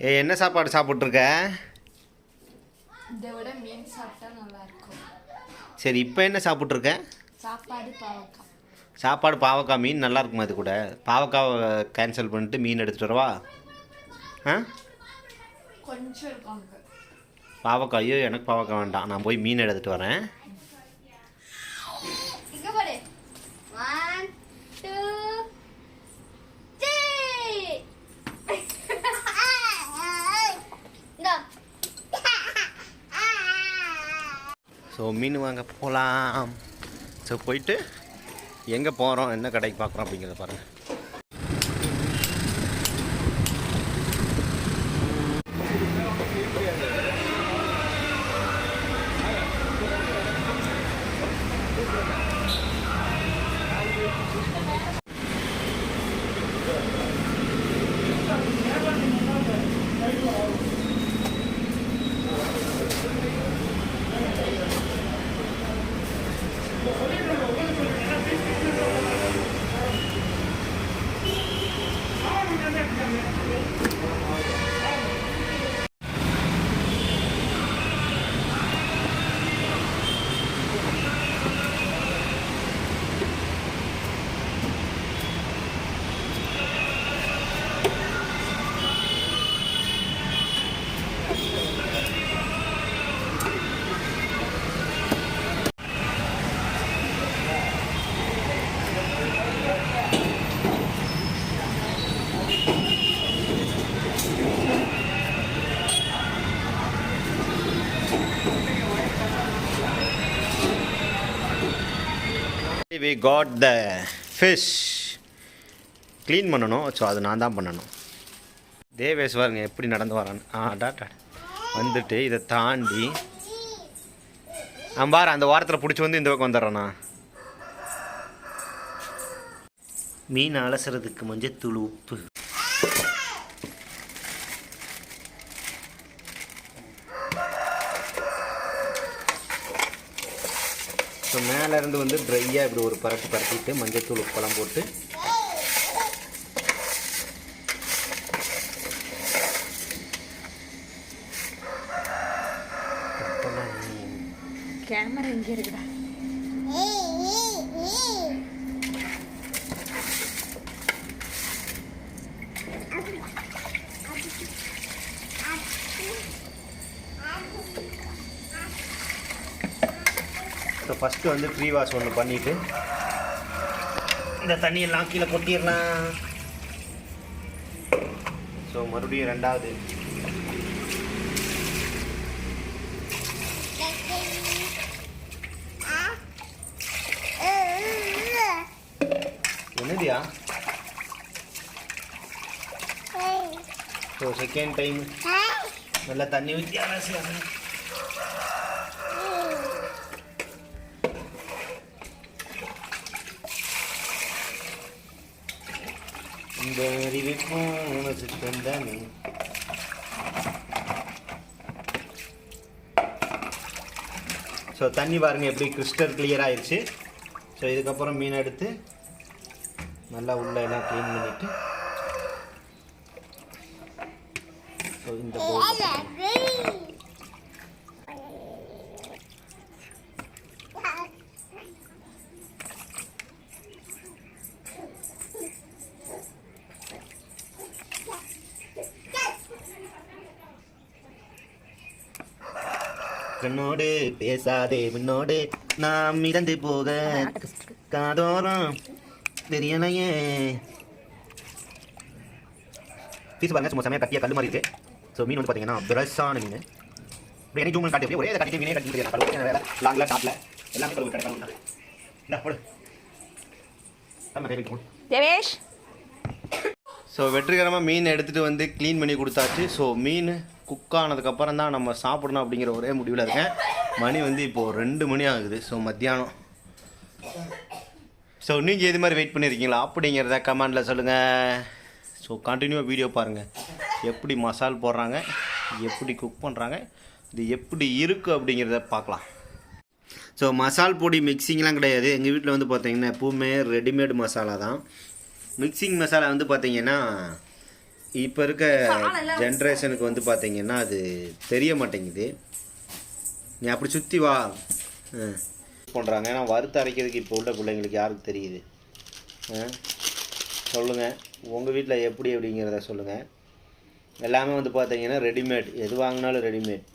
ஏ என்ன சாப்பாடு சாப்பிட்ருக்க இதை விட மீன் சாப்பிட்டா நல்லா இருக்கும் சரி இப்போ என்ன சாப்பிட்ருக்க சாப்பாடு பாவக்காய். சாப்பாடு பாவக்காய் மீன் நல்லா இருக்குமா அது கூட? பாவக்காவை கேன்சல் பண்ணிட்டு மீன் எடுத்துகிட்டு வரவா? ஆ? கொஞ்சம் பாவக்காய் எனக்கு பாவக்காய் வேண்டாம். நான் போய் மீன் எடுத்துகிட்டு வரேன் இங்க பாரு ஒன் டூ த்ரீ இந்தா ஸோ மீன் வாங்க போகலாம் ஸோ போயிட்டு எங்கே போகிறோம் என்ன கடைக்கு பார்க்குறோம் அப்படிங்கிறத பாருங்கள் we got the fish clean பண்ணணும். ஸோ அது நான் தான் பண்ணணும். தேவேஷ் பாருங்க எப்படி நடந்து வரான்னு. ஆ டாட்டா வந்துட்டு இதை தாண்டி நான் பாரு அந்த வாரத்தில் பிடிச்சி வந்து இந்த பக்கம் வந்துடுறேண்ணா மீன் அலசுறதுக்கு மஞ்சத்தூள் உப்பு. கரண்டு வந்து ட்ரையாக இப்படி ஒரு பரட்டு பரட்டிட்டு மஞ்சத்தூள் உப்பெல்லாம் போட்டு கேமரா எங்கே இருக்குடா. ஸோ ஃபஸ்ட்டு வந்து ப்ரீ வாஷ் ஒன்று பண்ணிவிட்டு இந்த தண்ணியெல்லாம் கீழே கொட்டிடலாம். ஸோ மறுபடியும் ரெண்டாவது. என்னதியா? ஸோ செகண்ட் டைம் நல்லா தண்ணி ஊற்றி அலசி இந்த அறிவிப்பும் உனக்கு தந்தானே ஸோ தண்ணி பாருங்க எப்படி கிறிஸ்டல் கிளியர் ஆயிடுச்சு ஸோ இதுக்கப்புறம் மீன் எடுத்து நல்லா உள்ள எல்லாம் க்ளீன் பண்ணிவிட்டு ஸோ இந்த கண்ணோடு பேசாதே முன்னோடு நாம் மிதந்து போக காதோரம் தெரியலையே பீஸ் பாருங்க சும்மா செமையாக கட்டிய கல் மாதிரி இருக்கு. ஸோ மீன் வந்து பார்த்தீங்கன்னா பிரஷான மீன். இப்படி எனக்கு ஜூம் காட்டி அப்படியே ஒரே கட்டிட்டு மீனே கட்டி கழுவு வேலை லாங்கில் டாப்பில் எல்லாமே கழுவு கடை கழுவு இந்த போடு. ஆமாம் கை வைக்கணும் தேவேஷ். ஸோ வெற்றிகரமாக மீன் எடுத்துகிட்டு வந்து க்ளீன் பண்ணி கொடுத்தாச்சு. ஸோ மீன் குக் ஆனதுக்கப்புறம் தான் நம்ம சாப்பிடணும் அப்படிங்கிற ஒரே முடிவில் இருக்கேன். மணி வந்து இப்போது ரெண்டு மணி ஆகுது. ஸோ மத்தியானம். ஸோ நீங்கள் எது மாதிரி வெயிட் பண்ணியிருக்கீங்களா அப்படிங்கிறத கமெண்டில் சொல்லுங்கள் ஸோ கண்டினியூவாக வீடியோ பாருங்கள் எப்படி மசால் போடுறாங்க? எப்படி குக் பண்ணுறாங்க இது எப்படி இருக்குது அப்படிங்கிறத பார்க்கலாம். ஸோ மசால் பொடி மிக்சிங்லாம் கிடையாது. எங்கள் வீட்டில் வந்து பார்த்தீங்கன்னா எப்பவுமே ரெடிமேட் மசாலா தான். மிக்சிங் மசாலா வந்து பார்த்திங்கன்னா இப்போ இருக்க ஜென்ரேஷனுக்கு வந்து பார்த்தீங்கன்னா அது தெரிய மாட்டேங்குது. நீ அப்படி சுற்றி வா. பண்ணுறாங்க ஏன்னா வறுத்து அரைக்கிறதுக்கு இப்போ உள்ள பிள்ளைங்களுக்கு யாருக்கு தெரியுது? ஆ? சொல்லுங்கள் உங்கள் வீட்டில் எப்படி அப்படிங்கிறத சொல்லுங்கள் எல்லாமே வந்து பார்த்தீங்கன்னா ரெடிமேட் எது வாங்கினாலும் ரெடிமேட்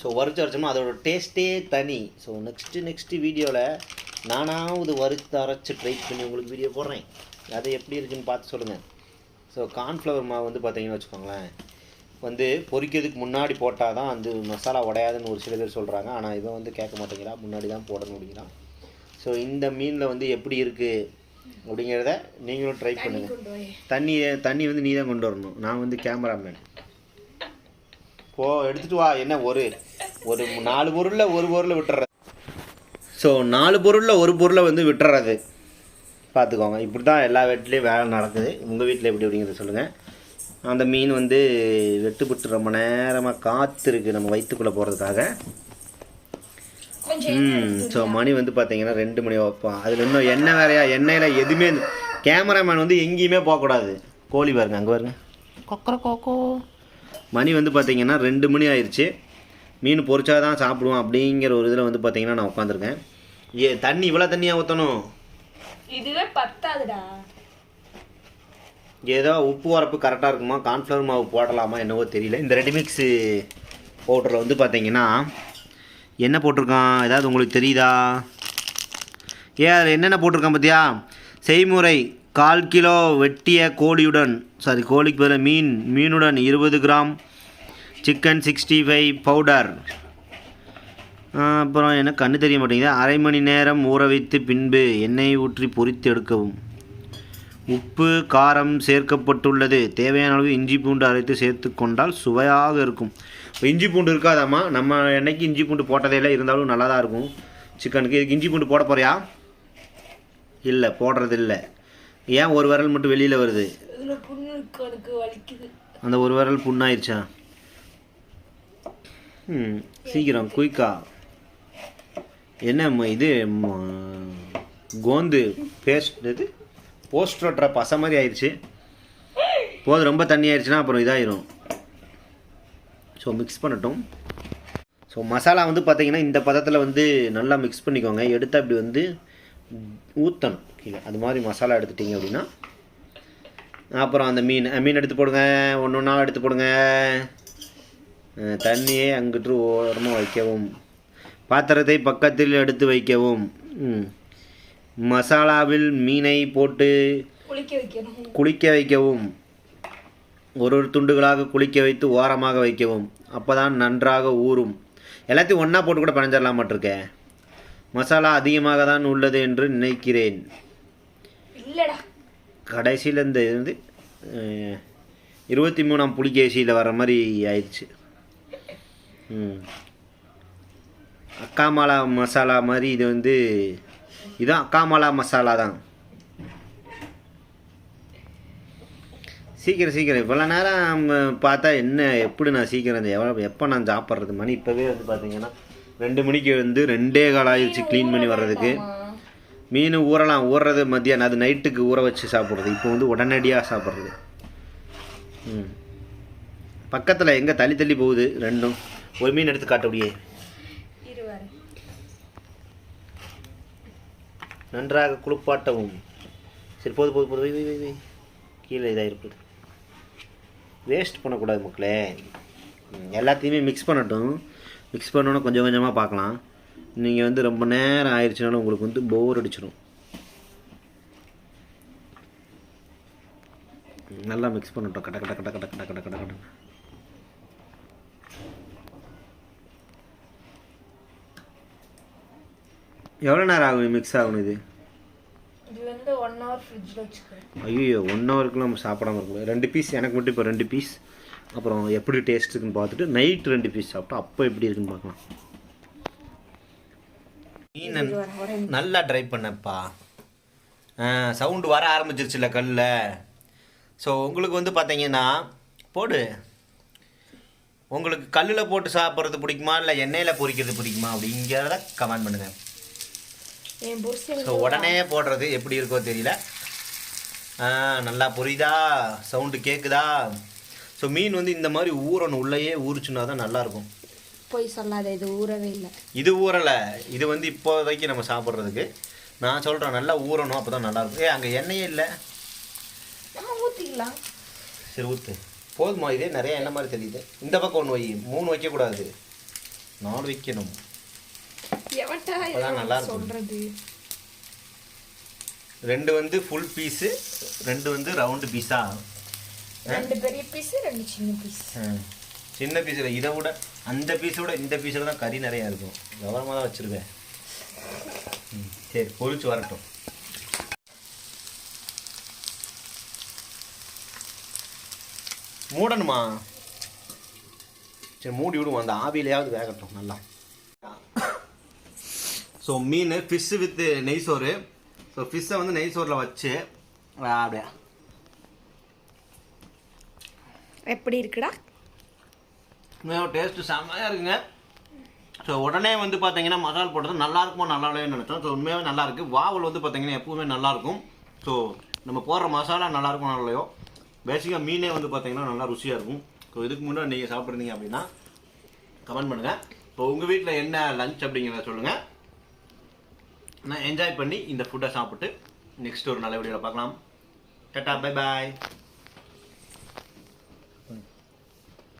ஸோ வறுத்து அரைச்சோம்னா அதோட டேஸ்ட்டே தனி. ஸோ நெக்ஸ்ட்டு நெக்ஸ்ட்டு வீடியோவில் நானாவது வறுத்து அரைச்சி ட்ரை பண்ணி உங்களுக்கு வீடியோ போடுறேன். அது எப்படி இருக்குன்னு பார்த்து சொல்லுங்கள் ஸோ கார்ன்ஃப்ளவர் மாவு வந்து பார்த்தீங்கன்னு வச்சுக்கோங்களேன். வந்து பொரிக்கிறதுக்கு முன்னாடி போட்டால் தான் வந்து மசாலா உடையாதுன்னு ஒரு சில பேர் சொல்கிறாங்க ஆனால் இவன் வந்து கேட்க மாட்டேங்கிறா. முன்னாடி தான் போடணும் அப்படிங்கிறான் ஸோ இந்த மீனில் வந்து எப்படி இருக்குது அப்படிங்கிறத நீங்களும் ட்ரை பண்ணுங்கள் தண்ணி தண்ணி வந்து நீ தான் கொண்டு வரணும். நான் வந்து கேமராமேன் போ எடுத்துட்டு வா. என்ன ஒரு ஒரு நாலு பொருளில் ஒரு பொருளை விட்டுறது. ஸோ நாலு பொருளில் ஒரு பொருளை வந்து விட்டுறது. பார்த்துக்கோங்க. இப்படி தான் எல்லா வீட்லேயும் வேலை நடக்குது. உங்கள் வீட்டில் எப்படி அப்படிங்கிறத சொல்லுங்கள் அந்த மீன் வந்து வெட்டுப்பட்டு ரொம்ப நேரமாக காத்திருக்கு நம்ம வயிற்றுக்குள்ளே போகிறதுக்காக ம் ஸோ மணி வந்து பார்த்தீங்கன்னா ரெண்டு மணி வைப்பான் அதில் இன்னும் எண்ணெய் வேறையா? எண்ணெயில் எதுவுமே கேமராமேன் வந்து எங்கேயுமே போகக்கூடாது. கோழி பாருங்க அங்கே பாருங்க. கொக்கர கோக்கோ. மணி வந்து பார்த்தீங்கன்னா ரெண்டு மணி ஆயிடுச்சு மீன் பொரிச்சா தான் சாப்பிடுவோம் அப்படிங்கிற ஒரு இதில் வந்து பார்த்தீங்கன்னா நான் உட்காந்துருக்கேன் ஏ தண்ணி இவ்வளோ தண்ணியாக ஊற்றணும் இதுவே பத்தாதுடா. ஏதோ உப்பு உரப்பு கரெக்டாக இருக்குமா? கார்ன்ஃப்ளவர் மாவு போடலாமா? என்னவோ தெரியல. இந்த ரெடிமிக்ஸு பவுடரில் வந்து பார்த்தீங்கன்னா என்ன போட்டிருக்கான்? ஏதாவது உங்களுக்கு தெரியுதா? ஏ அதில் என்னென்ன போட்டிருக்கான் பார்த்தியா செய்முறை கால் கிலோ வெட்டிய கோழியுடன் சாரி கோழிக்கு பதிலாக மீன் மீனுடன் இருபது gram chicken sixty five powder அப்புறம் என்ன கண்ணு தெரிய மாட்டேங்குது. அரை மணி நேரம் ஊற வைத்து பின்பு எண்ணெய் ஊற்றி பொரித்து எடுக்கவும். உப்பு காரம் சேர்க்கப்பட்டுள்ளது. தேவையான அளவு இஞ்சி பூண்டு அரைத்து சேர்த்து கொண்டால் சுவையாக இருக்கும். இப்போ இஞ்சி பூண்டு இருக்காதாம்மா? நம்ம என்னைக்கு இஞ்சி பூண்டு போட்டதே இல்லை இருந்தாலும் நல்லா தான் இருக்கும். சிக்கனுக்கு இதுக்கு இஞ்சி பூண்டு போட போறியா? இல்லை போடுறது இல்லை ஏன் ஒரு விரல் மட்டும் வெளியில் வருது? எனக்கு அந்த ஒரு விரல் புண்ணாயிருச்சா? ம் சீக்கிரம் குயிக்கா. என்ன இது கோந்து பேஸ்ட் இது போஸ்ட் ஒட்டுற பசை மாதிரி ஆயிடுச்சு. போது ரொம்ப தண்ணி ஆயிடுச்சுன்னா அப்புறம் இதாயிரும். ஸோ மிக்ஸ் பண்ணட்டும். ஸோ மசாலா வந்து பார்த்தீங்கன்னா இந்த பதத்தில் வந்து நல்லா மிக்ஸ் பண்ணிக்கோங்க. எடுத்து அப்படி வந்து ஊற்றணும் கீழே. அது மாதிரி மசாலா எடுத்துட்டீங்க அப்படின்னா. அப்புறம் அந்த மீன் மீன் எடுத்து போடுங்க. ஒன்று ஒன்றா எடுத்து போடுங்க. தண்ணியே அங்கிட்டு ஓரமாக வைக்கவும். பாத்திரத்தை பக்கத்தில் எடுத்து வைக்கவும். மசாலாவில் மீனை போட்டு குளிக்க வைக்கவும். ஒரு ஒரு துண்டுகளாக குளிக்க வைத்து ஓரமாக வைக்கவும். அப்பதான் நன்றாக ஊறும். எல்லாத்தையும் ஒன்றா போட்டு கூட பனைஞ்சிடலாமாட்டிருக்கே மசாலா அதிகமாக தான் உள்ளது என்று நினைக்கிறேன். கடைசியில் இந்த வந்து இருபத்தி மூணாம் புலிகேசியில் வர மாதிரி ஆயிடுச்சு. ம். அக்காமாலா மசாலா மாதிரி இது வந்து இதுதான் அக்காமாலா மசாலா தான். சீக்கிரம் சீக்கிரம். இவ்வளோ நேரம் பார்த்தா என்ன எப்படி நான் சீக்கிரம் இந்த எவ்வளோ எப்போ நான் சாப்பிட்றது? மணி இப்போவே வந்து பார்த்தீங்கன்னா ரெண்டு மணிக்கு வந்து ரெண்டே கால் ஆயிடுச்சு க்ளீன் பண்ணி வர்றதுக்கு. மீன் ஊறலாம் ஊறுறது மத்தியானம். அது நைட்டுக்கு ஊற வச்சு சாப்பிட்றது. இப்போ வந்து உடனடியாக சாப்பிட்றது. ம். பக்கத்தில் எங்கே தள்ளி தள்ளி போகுது? ரெண்டும். ஒரு மீன் எடுத்து காட்ட அப்படியே. நன்றாக குளிப்பாட்டவும். சரி போது போது போது கீழே இதாக இருக்குது. வேஸ்ட் பண்ணக்கூடாது மக்களே. எல்லாத்தையுமே மிக்ஸ் பண்ணட்டும். மிக்ஸ் பண்ணோன்னா கொஞ்சம் கொஞ்சமாக பார்க்கலாம். நீங்கள் வந்து ரொம்ப நேரம் ஆயிடுச்சுனாலும் உங்களுக்கு வந்து போர் அடிச்சிடும் நல்லா மிக்ஸ் பண்ணட்டும். கட கட கட கட கட கட கட கட. எவ்வளோ நேரம் ஆகும் மிக்ஸ் ஆகணும் இது? இது வந்து ஒன் ஹவர் ஃப்ரிட்ஜில் வச்சுக்கிறேன் ஐயோ ஒன் ஹவருக்கு நம்ம சாப்பிடாம இருக்க ரெண்டு பீஸ் எனக்கு மட்டும் இப்போ ரெண்டு பீஸ் அப்புறம் எப்படி டேஸ்ட் இருக்குன்னு பார்த்துட்டு நைட் ரெண்டு பீஸ் சாப்பிட்டோம் அப்போ எப்படி இருக்குன்னு பார்க்கலாம். மீன் நல்லா ட்ரை பண்ணப்பா. சவுண்டு வர ஆரம்பிச்சிருச்சுல கல்லில் ஸோ உங்களுக்கு வந்து பார்த்தீங்கன்னா போடு. உங்களுக்கு கல்லில் போட்டு சாப்பிட்றது பிடிக்குமா? இல்லை எண்ணெயில் பொரிக்கிறது பிடிக்குமா? அப்படிங்கிறத கமெண்ட் பண்ணுங்கள் என் புருஷன் ஸோ உடனே போடுறது எப்படி இருக்கோ தெரியல. நல்லா புரியுதா? சவுண்டு கேட்குதா ஸோ மீன் வந்து இந்த மாதிரி ஊறணும். உள்ளேயே ஊறிச்சுன்னா தான் நல்லாயிருக்கும். போய் சொல்லாத இது ஊறவே இல்லை. இது ஊறலை. இது வந்து இப்போதைக்கு நம்ம சாப்பிட்றதுக்கு. நான் சொல்கிறேன் நல்லா ஊறணும் அப்போ தான் நல்லாயிருக்கும். ஏ அங்கே எண்ணெயே இல்லை. நம்ம ஊற்றிக்கலாம் சரி ஊற்று போதுமா இதே நிறைய எண்ணெய் மாதிரி தெரியுது இந்த பக்கம் ஒன்று வை. மூணு வைக்கக்கூடாது. நாலு வைக்கணும். நல்லா. சொல்கிறது ரெண்டு வந்து ஃபுல் பீஸு ரெண்டு வந்து ரவுண்டு பீஸா ரெண்டு பெரிய பீஸு ரெண்டு சின்ன பீஸ் சின்ன பீஸில் இதை விட அந்த பீஸை விட இந்த பீஸில் தான் கறி நிறையா இருக்கும். கவனமாக தான் வச்சுருவேன் சரி பொரிச்சு வரட்டும். மூடணுமா? சரி மூடி விடுவோம். அந்த ஆவியிலையாவது வேகட்டும் நல்லா. ஸோ மீன் ஃபிஷ்ஷு வித் நெய் சோறு. ஸோ ஃபிஷ்ஷை வந்து நெய் சோறில் வச்சு அப்படியே? எப்படி இருக்குடா? டேஸ்ட்டு செம்மையாக இருக்குங்க. ஸோ உடனே வந்து பார்த்தீங்கன்னா மசால் போட்டது நல்லா இருக்குமோ நல்லா இல்லையோன்னு நினச்சோம். ஸோ உண்மையாகவே நல்லா இருக்கு. வாவல் வந்து பார்த்தீங்கன்னா எப்பவுமே நல்லா இருக்கும். ஸோ நம்ம போடுற மசாலா நல்லா இருக்கும் நல்லா இல்லையோ? பேசிக்காக மீனே வந்து பார்த்தீங்கன்னா நல்லா ருசியாக இருக்கும். ஸோ இதுக்கு முன்னாடி நீங்கள் சாப்பிட்றீங்க அப்படின்னா கமெண்ட் பண்ணுங்கள் இப்போ உங்கள் வீட்டில் என்ன லஞ்ச் அப்படிங்கிறத சொல்லுங்கள் நான் என்ஜாய் பண்ணி இந்த ஃபுட்டை சாப்பிட்டு நெக்ஸ்ட் ஒரு நல்ல வீடியோவில் பார்க்கலாம். Ta-ta bye bye